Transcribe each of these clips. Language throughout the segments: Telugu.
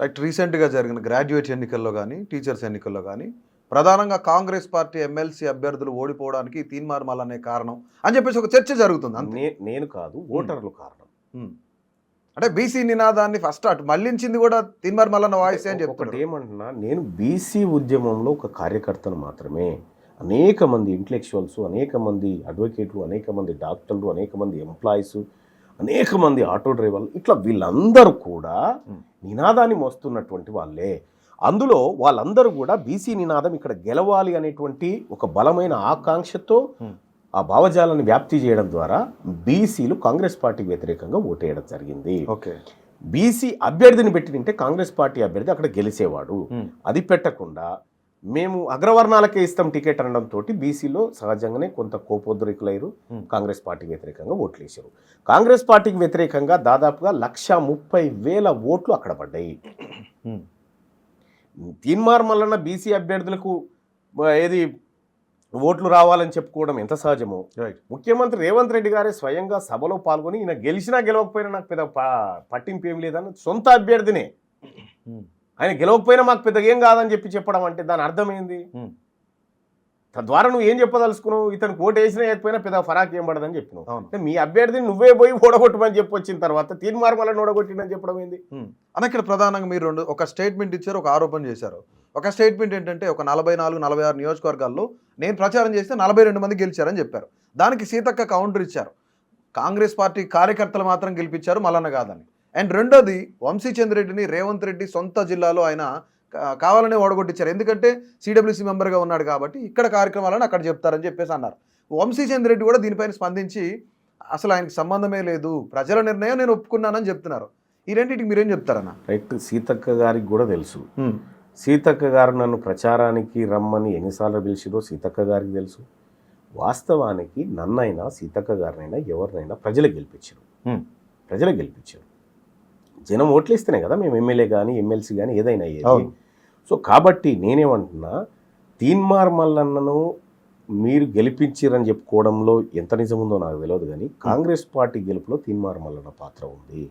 రైట్ రీసెంట్గా జరిగిన గ్రాడ్యుయేట్ ఎన్నికల్లో కానీ టీచర్స్ ఎన్నికల్లో కానీ ప్రధానంగా కాంగ్రెస్ పార్టీ ఎమ్మెల్సీ అభ్యర్థులు ఓడిపోవడానికి తీన్మార్ మల్ అనే కారణం అని చెప్పేసి ఒక చర్చ జరుగుతుంది నేను కాదు ఓటర్లు కారణం. అంటే బీసీ నినాదాన్ని ఫస్ట్ అటు మళ్ళించింది కూడా తీన్మార్ మల్లన్న వాయిస్ అని ఒకటి చెప్తున్నాడు ఏమంటున్నా నేను బీసీ ఉద్యమంలో ఒక కార్యకర్తను మాత్రమే అనేక మంది ఇంటలెక్చువల్స్ అనేక మంది అడ్వకేట్లు అనేక మంది డాక్టర్లు అనేక మంది ఎంప్లాయీస్ అనేక మంది ఆటో డ్రైవర్లు ఇట్లా వీళ్ళందరూ కూడా. నినాదాన్ని మోస్తున్నటువంటి వాళ్ళే అందులో వాళ్ళందరూ కూడా బీసీ నినాదం ఇక్కడ గెలవాలి అనేటువంటి ఒక బలమైన ఆకాంక్షతో. ఆ భావజాలాన్ని వ్యాప్తి చేయడం ద్వారా బీసీలు కాంగ్రెస్ పార్టీకి వ్యతిరేకంగా ఓటేయడం జరిగింది ఓకే బీసీ అభ్యర్థిని పెట్టి తింటే కాంగ్రెస్ పార్టీ అభ్యర్థి అక్కడ గెలిచేవాడు. అది పెట్టకుండా మేము అగ్రవర్ణాలకే ఇస్తాం టికెట్ అనడంతో బీసీలో సహజంగానే కొంత కోపోద్రికులైరు. కాంగ్రెస్ పార్టీకి వ్యతిరేకంగా ఓట్లు వేశారు కాంగ్రెస్ పార్టీకి వ్యతిరేకంగా దాదాపుగా లక్ష ముప్పై వేల ఓట్లు అక్కడ పడ్డాయి. తీన్మార్ మల్లన్న బీసీ అభ్యర్థులకు ఏది ఓట్లు రావాలని చెప్పుకోవడం ఎంత సహజమో ముఖ్యమంత్రి రేవంత్ రెడ్డి గారే స్వయంగా సభలో పాల్గొని ఈయన గెలిచినా గెలవకపోయినా నాకు పెద్ద పట్టింపు ఏం లేదని సొంత అభ్యర్థినే. ఆయన గెలవకపోయినా మాకు పెద్దగా ఏం కాదని చెప్పి చెప్పడం అంటే దాని అర్థం ఏంది? ఉమ్. తద్వారా నువ్వు ఏం చెప్పదలుచుకున్నావు? ఇతను ఓటు వేసినా వేయకపోయినా పెద్ద ఫరాక్ ఏం పడదని చెప్పినావు. అంటే మీ అభ్యర్థిని నువ్వే పోయి ఓడగొట్టమని చెప్పి వచ్చిన తర్వాత తీర్మార్ వల్ల ఓడగొట్టినని చెప్పడం ఏంది. అన్న ఇక్కడ ప్రధానంగా మీరు రెండు ఒక స్టేట్మెంట్ ఇచ్చారు ఒక ఆరోపణ చేశారు. ఒక స్టేట్మెంట్ ఏంటంటే ఒక నలభై నాలుగు నలభై ఆరు నియోజకవర్గాల్లో నేను ప్రచారం చేస్తే నలభై రెండు మంది గెలిచారని చెప్పారు. దానికి సీతక్క కౌంటర్ ఇచ్చారు. కాంగ్రెస్ పార్టీ కార్యకర్తలు మాత్రం గెలిపించారు మల్లన్న కాదని. అండ్ రెండోది వంశీచంద్రెడ్డిని రేవంత్ రెడ్డి సొంత జిల్లాలో ఆయన కావాలనే ఓడగొట్టించారు. ఎందుకంటే సిడబ్ల్యూసీ మెంబర్గా ఉన్నాడు కాబట్టి ఇక్కడ కార్యక్రమాలను అక్కడ చెప్తారని చెప్పేసి అన్నారు. వంశీచంద్రెడ్డి కూడా దీనిపైన స్పందించి అసలు ఆయనకి సంబంధమే లేదు ప్రజల నిర్ణయం నేను ఒప్పుకున్నానని చెప్తున్నారు. ఈ రెండింటికి మీరేం చెప్తారన్న? రైట్ సీతక్క గారికి కూడా తెలుసు. సీతక్క గారు నన్ను ప్రచారానికి రమ్మని ఎన్నిసార్లు పిలిచిరో సీతక్క గారికి తెలుసు. వాస్తవానికి నన్నైనా సీతక్క గారినైనా ఎవరినైనా ప్రజలు గెలిపించారు. ప్రజలు గెలిపించారు. జనం ఓట్లు ఇస్తేనే కదా మేము ఎమ్మెల్యే కానీ ఎమ్మెల్సీ కానీ ఏదైనా అయ్యేది. సో కాబట్టి నేనేమంటున్నా తీన్మార్ మల్లన్నను మీరు గెలిపించిరని చెప్పుకోవడంలో ఎంత నిజం ఉందో నాకు తెలియదు కానీ కాంగ్రెస్ పార్టీ గెలుపులో తీన్మార్ మల్లన్న పాత్ర ఉంది.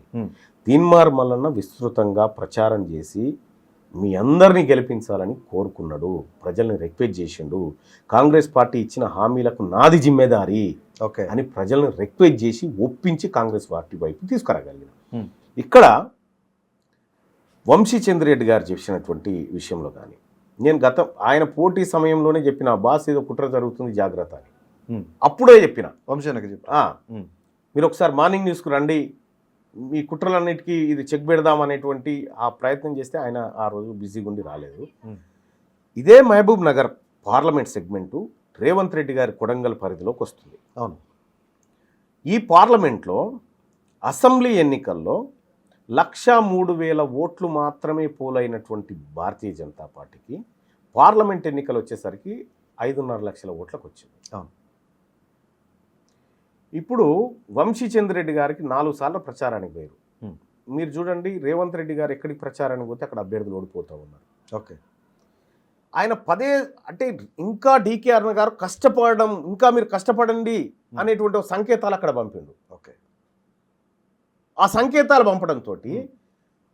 తీన్మార్ మల్లన్న విస్తృతంగా ప్రచారం చేసి మీ అందరినీ గెలిపించాలని కోరుకున్నాడు ప్రజల్ని రిక్వెస్ట్ చేసిండు కాంగ్రెస్ పార్టీ ఇచ్చిన హామీలకు నాది జిమ్మేదారి ఓకే అని ప్రజల్ని రిక్వెస్ట్ చేసి ఒప్పించి కాంగ్రెస్ పార్టీ వైపు తీసుకురాగలిగిన. ఇక్కడ వంశీ చంద్రెడ్డి గారు చెప్పినటువంటి విషయంలో కానీ నేను గతం ఆయన పోటీ సమయంలోనే చెప్పిన బాస్ ఏదో కుట్ర జరుగుతుంది జాగ్రత్త అని. అప్పుడే చెప్పిన. వంశీనకి చెప్పు ఆ, Hmm. మీరు ఒకసారి మార్నింగ్ న్యూస్కు రండి. మీ కుట్రలన్నిటికీ ఇది చెక్ పెడదాం అనేటువంటి ఆ ప్రయత్నం చేస్తే ఆయన ఆ రోజు బిజీగా ఉండి రాలేదు. ఇదే మహబూబ్ నగర్ పార్లమెంట్ సెగ్మెంటు రేవంత్ రెడ్డి గారి కొడంగల్ పరిధిలోకి వస్తుంది. అవును. ఈ పార్లమెంట్లో అసెంబ్లీ ఎన్నికల్లో లక్ష మూడు వేల ఓట్లు మాత్రమే పోలైనటువంటి భారతీయ జనతా పార్టీకి పార్లమెంట్ ఎన్నికలు వచ్చేసరికి ఐదున్నర లక్షల ఓట్లకు వచ్చింది. ఇప్పుడు వంశీచంద్రెడ్డి గారికి నాలుగు సార్లు ప్రచారానికి పోయారు. మీరు చూడండి రేవంత్ రెడ్డి గారు ఎక్కడికి ప్రచారానికి పోతే అక్కడ అభ్యర్థులు ఓడిపోతూ ఉన్నారు. ఓకే. ఆయన పదే అంటే ఇంకా డీకే అరుణ గారు కష్టపడడం ఇంకా మీరు కష్టపడండి అనేటువంటి సంకేతాలు అక్కడ పంపిండు. ఓకే. ఆ సంకేతాలు పంపడంతో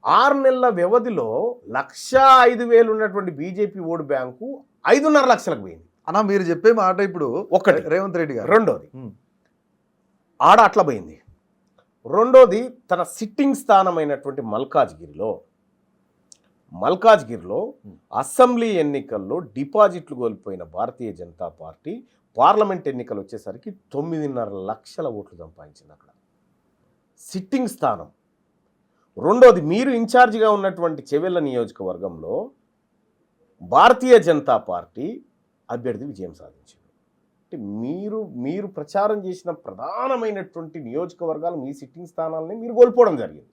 ఆరు నెలల వ్యవధిలో లక్ష ఐదు వేలు ఉన్నటువంటి బీజేపీ ఓటు బ్యాంకు ఐదున్నర లక్షలకు పోయింది. అన్న మీరు చెప్పే మాట ఇప్పుడు ఒకటి. రేవంత్ రెడ్డి గారు. రెండోది. ఆడ అట్లా పోయింది. రెండోది తన సిట్టింగ్ స్థానమైనటువంటి మల్కాజ్గిరిలో మల్కాజ్గిరిలో. అసెంబ్లీ ఎన్నికల్లో డిపాజిట్లు కోల్పోయిన భారతీయ జనతా పార్టీ పార్లమెంట్ ఎన్నికలు వచ్చేసరికి తొమ్మిదిన్నర లక్షల ఓట్లు సంపాదించింది అక్కడ. సిట్టింగ్ స్థానం. రెండోది మీరు ఇన్ఛార్జిగా ఉన్నటువంటి చెవెళ్ళ నియోజకవర్గంలో భారతీయ జనతా పార్టీ అభ్యర్థి విజయం సాధించింది. అంటే మీరు మీరు ప్రచారం చేసిన ప్రధానమైనటువంటి నియోజకవర్గాలు మీ సిట్టింగ్ స్థానాలని మీరు కోల్పోవడం జరిగింది.